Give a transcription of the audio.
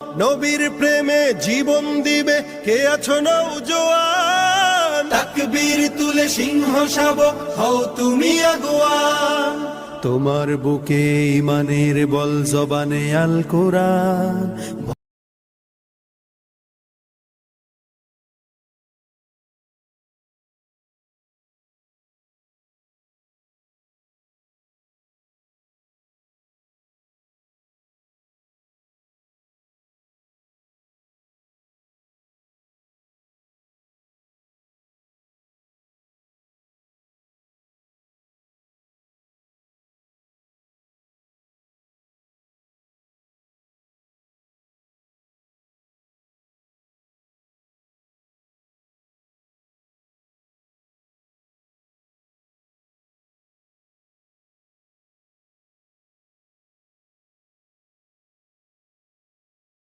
নবীর প্রেমে জীবন দিবে কে আছো নৌজোয়ান তাকবীর তুলে সিংহ শাবক হও তুমি আগুয়ান। তোমার বুকে ইমানের বল জবানে আল কোরআন